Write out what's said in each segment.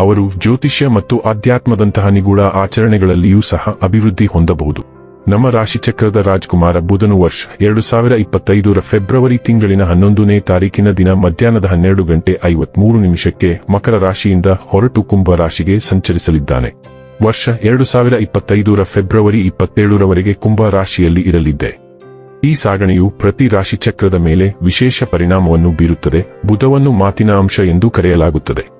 ಅವರು ಜ್ಯೋತಿಷ್ಯ ಮತ್ತು ಆಧ್ಯಾತ್ಮದಂತಹ ನಿಗೂಢ ಆಚರಣೆಗಳಲ್ಲಿಯೂ ಸಹ ಅಭಿವೃದ್ಧಿ ಹೊಂದಬಹುದು. ನಮ್ಮ ರಾಶಿಚಕ್ರದ ರಾಜ್ಕುಮಾರ ಬುಧನು ವರ್ಷ ಎರಡು ಸಾವಿರ ಇಪ್ಪತ್ತೈದರ ಫೆಬ್ರವರಿ ತಿಂಗಳಿನ ಹನ್ನೊಂದನೇ ತಾರೀಕಿನ ದಿನ ಮಧ್ಯಾಹ್ನದ ಹನ್ನೆರಡು ಗಂಟೆ ಐವತ್ಮೂರು ನಿಮಿಷಕ್ಕೆ ಮಕರ ರಾಶಿಯಿಂದ ಹೊರಟು ಕುಂಭ ರಾಶಿಗೆ ಸಂಚರಿಸಲಿದ್ದಾನೆ. ವರ್ಷ ಎರಡು ಸಾವಿರ ಇಪ್ಪತ್ತೈದರ ಫೆಬ್ರವರಿ ಇಪ್ಪತ್ತೇಳರವರೆಗೆ ಕುಂಭ ರಾಶಿಯಲ್ಲಿ ಇರಲಿದ್ದೆ. ಈ ಸಾಗಣೆಯು ಪ್ರತಿ ರಾಶಿಚಕ್ರದ ಮೇಲೆ ವಿಶೇಷ ಪರಿಣಾಮವನ್ನು ಬೀರುತ್ತದೆ. ಬುಧವನ್ನು ಮಾತಿನ ಅಂಶ ಎಂದು ಕರೆಯಲಾಗುತ್ತದೆ.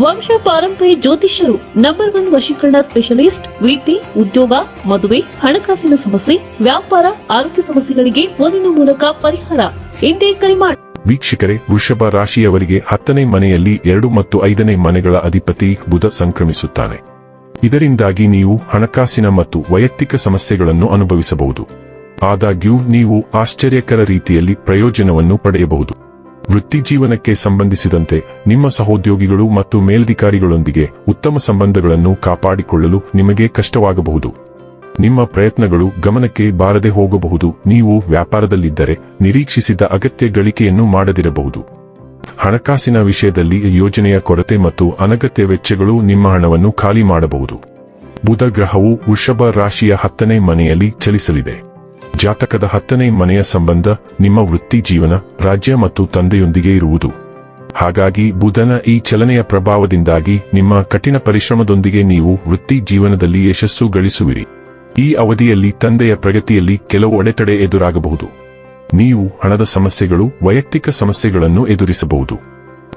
ವಂಶ ಪಾರಂಪರ್ಯ ಜ್ಯೋತಿಷ್ಯರು ನಂಬರ್ ಒನ್ ವಶೀಕರಣ ಸ್ಪೆಷಲಿಸ್ಟ್ ವೃತ್ತಿ ಉದ್ಯೋಗ, ಮದುವೆ, ಹಣಕಾಸಿನ ಸಮಸ್ಯೆ, ವ್ಯಾಪಾರ, ಆರೋಗ್ಯ ಸಮಸ್ಯೆಗಳಿಗೆ ಫೋನಿನ ಮೂಲಕ ಪರಿಹಾರ. ಇಂದೇ ಕರೆ ಮಾಡಿ ವೀಕ್ಷಕರೇ, ವೃಷಭ ರಾಶಿಯವರಿಗೆ ಹತ್ತನೇ ಮನೆಯಲ್ಲಿ ಎರಡು ಮತ್ತು ಐದನೇ ಮನೆಗಳ ಅಧಿಪತಿ ಬುಧ ಸಂಕ್ರಮಿಸುತ್ತಾನೆ. ಇದರಿಂದಾಗಿ ನೀವು ಹಣಕಾಸಿನ ಮತ್ತು ವೈಯಕ್ತಿಕ ಸಮಸ್ಯೆಗಳನ್ನು ಅನುಭವಿಸಬಹುದು. ಆದಾಗ್ಯೂ, ನೀವು ಆಶ್ಚರ್ಯಕರ ರೀತಿಯಲ್ಲಿ ಪ್ರಯೋಜನವನ್ನು ಪಡೆಯಬಹುದು. ವೃತ್ತಿಜೀವನಕ್ಕೆ ಸಂಬಂಧಿಸಿದಂತೆ ನಿಮ್ಮ ಸಹೋದ್ಯೋಗಿಗಳು ಮತ್ತು ಮೇಲಧಿಕಾರಿಗಳೊಂದಿಗೆ ಉತ್ತಮ ಸಂಬಂಧಗಳನ್ನು ಕಾಪಾಡಿಕೊಳ್ಳಲು ನಿಮಗೆ ಕಷ್ಟವಾಗಬಹುದು. ನಿಮ್ಮ ಪ್ರಯತ್ನಗಳು ಗಮನಕ್ಕೆ ಬಾರದೆ ಹೋಗಬಹುದು. ನೀವು ವ್ಯಾಪಾರದಲ್ಲಿದ್ದರೆ ನಿರೀಕ್ಷಿಸಿದ ಅಗತ್ಯ ಗಳಿಕೆಯನ್ನು ಮಾಡದಿರಬಹುದು. ಹಣಕಾಸಿನ ವಿಷಯದಲ್ಲಿ ಯೋಜನೆಯ ಕೊರತೆ ಮತ್ತು ಅನಗತ್ಯ ವೆಚ್ಚಗಳು ನಿಮ್ಮ ಹಣವನ್ನು ಖಾಲಿ ಮಾಡಬಹುದು. ಬುಧ ಗ್ರಹವು ವೃಷಭ ರಾಶಿಯ ಹತ್ತನೇ ಮನೆಯಲ್ಲಿ ಚಲಿಸಲಿದೆ. ಜಾತಕದ ಹತ್ತನೇ ಮನೆಯ ಸಂಬಂಧ ನಿಮ್ಮ ವೃತ್ತಿ ಜೀವನ, ರಾಜ್ಯ ಮತ್ತು ತಂದೆಯೊಂದಿಗೆ ಇರುವುದು. ಹಾಗಾಗಿ ಬುಧನ ಈ ಚಲನೆಯ ಪ್ರಭಾವದಿಂದಾಗಿ ನಿಮ್ಮ ಕಠಿಣ ಪರಿಶ್ರಮದೊಂದಿಗೆ ನೀವು ವೃತ್ತಿ ಜೀವನದಲ್ಲಿ ಯಶಸ್ಸು ಗಳಿಸುವಿರಿ. ಈ ಅವಧಿಯಲ್ಲಿ ತಂದೆಯ ಪ್ರಗತಿಯಲ್ಲಿ ಕೆಲವು ಅಡೆತಡೆ ಎದುರಾಗಬಹುದು. ನೀವು ಹಣದ ಸಮಸ್ಯೆಗಳು, ವೈಯಕ್ತಿಕ ಸಮಸ್ಯೆಗಳನ್ನು ಎದುರಿಸಬಹುದು.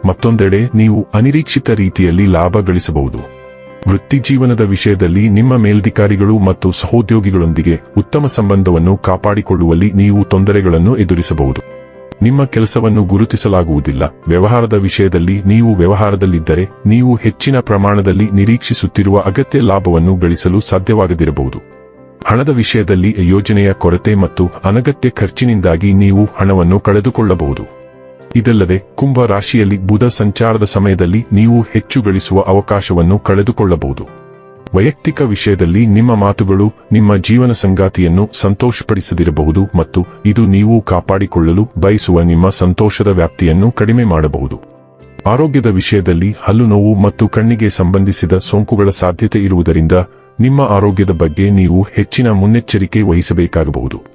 ಮತ್ತೊಂದೆಡೆ ನೀವು ಅನಿರೀಕ್ಷಿತ ರೀತಿಯಲ್ಲಿ ಲಾಭ ಗಳಿಸಬಹುದು. ವೃತ್ತಿಜೀವನದ ವಿಷಯದಲ್ಲಿ ನಿಮ್ಮ ಮೇಲ್ಧಿಕಾರಿಗಳು ಮತ್ತು ಸಹೋದ್ಯೋಗಿಗಳೊಂದಿಗೆ ಉತ್ತಮ ಸಂಬಂಧವನ್ನು ಕಾಪಾಡಿಕೊಳ್ಳುವಲ್ಲಿ ನೀವು ತೊಂದರೆಗಳನ್ನು ಎದುರಿಸಬಹುದು. ನಿಮ್ಮ ಕೆಲಸವನ್ನು ಗುರುತಿಸಲಾಗುವುದಿಲ್ಲ. ವ್ಯವಹಾರದ ವಿಷಯದಲ್ಲಿ ನೀವು ವ್ಯವಹಾರದಲ್ಲಿದ್ದರೆ, ನೀವು ಹೆಚ್ಚಿನ ಪ್ರಮಾಣದಲ್ಲಿ ನಿರೀಕ್ಷಿಸುತ್ತಿರುವ ಅಗತ್ಯ ಲಾಭವನ್ನು ಗಳಿಸಲು ಸಾಧ್ಯವಾಗದಿರಬಹುದು. ಹಣದ ವಿಷಯದಲ್ಲಿ ಯೋಜನೆಯ ಕೊರತೆ ಮತ್ತು ಅನಗತ್ಯ ಖರ್ಚಿನಿಂದಾಗಿ ನೀವು ಹಣವನ್ನು ಕಳೆದುಕೊಳ್ಳಬಹುದು. ಇದಲ್ಲದೆ ಕುಂಭ ರಾಶಿಯಲ್ಲಿ ಬುಧ ಸಂಚಾರದ ಸಮಯದಲ್ಲಿ ನೀವು ಹೆಚ್ಚು ಗಳಿಸುವ ಅವಕಾಶವನ್ನು ಕಳೆದುಕೊಳ್ಳಬಹುದು. ವೈಯಕ್ತಿಕ ವಿಷಯದಲ್ಲಿ ನಿಮ್ಮ ಮಾತುಗಳು ನಿಮ್ಮ ಜೀವನ ಸಂಗಾತಿಯನ್ನು ಸಂತೋಷಪಡಿಸದಿರಬಹುದು ಮತ್ತು ಇದು ನೀವು ಕಾಪಾಡಿಕೊಳ್ಳಲು ಬಯಸುವ ನಿಮ್ಮ ಸಂತೋಷದ ವ್ಯಾಪ್ತಿಯನ್ನು ಕಡಿಮೆ ಮಾಡಬಹುದು. ಆರೋಗ್ಯದ ವಿಷಯದಲ್ಲಿ ಹಲ್ಲು ನೋವು ಮತ್ತು ಕಣ್ಣಿಗೆ ಸಂಬಂಧಿಸಿದ ಸೋಂಕುಗಳ ಸಾಧ್ಯತೆ ಇರುವುದರಿಂದ ನಿಮ್ಮ ಆರೋಗ್ಯದ ಬಗ್ಗೆ ನೀವು ಹೆಚ್ಚಿನ ಮುನ್ನೆಚ್ಚರಿಕೆ ವಹಿಸಬೇಕಾಗಬಹುದು.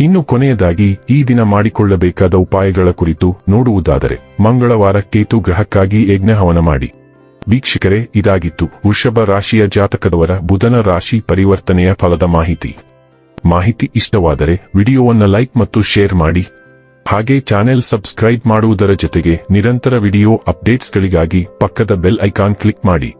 ಇನ್ನು ಕೊನೆಯದಾಗಿ ಈ ದಿನ ಮಾಡಿಕೊಳ್ಳಬೇಕಾದ ಉಪಾಯಗಳ ಕುರಿತು ನೋಡುವುದಾದರೆ, ಮಂಗಳವಾರ ಕೇತು ಗ್ರಹಕ್ಕಾಗಿ ಯಜ್ಞಹವನ ಮಾಡಿ. ವೀಕ್ಷಕರೇ, ಇದಾಗಿತ್ತು ವೃಷಭ ರಾಶಿಯ ಜಾತಕದವರ ಬುಧನ ರಾಶಿ ಪರಿವರ್ತನೆಯ ಫಲದ ಮಾಹಿತಿ. ಮಾಹಿತಿ ಇಷ್ಟವಾದರೆ ವಿಡಿಯೋವನ್ನ ಲೈಕ್ ಮತ್ತು ಶೇರ್ ಮಾಡಿ. ಹಾಗೆ ಚಾನೆಲ್ ಸಬ್ಸ್ಕ್ರೈಬ್ ಮಾಡುವುದರ ಜೊತೆಗೆ ನಿರಂತರ ವಿಡಿಯೋ ಅಪ್ಡೇಟ್ಸ್ಗಳಿಗಾಗಿ ಪಕ್ಕದ ಬೆಲ್ ಐಕಾನ್ ಕ್ಲಿಕ್ ಮಾಡಿ.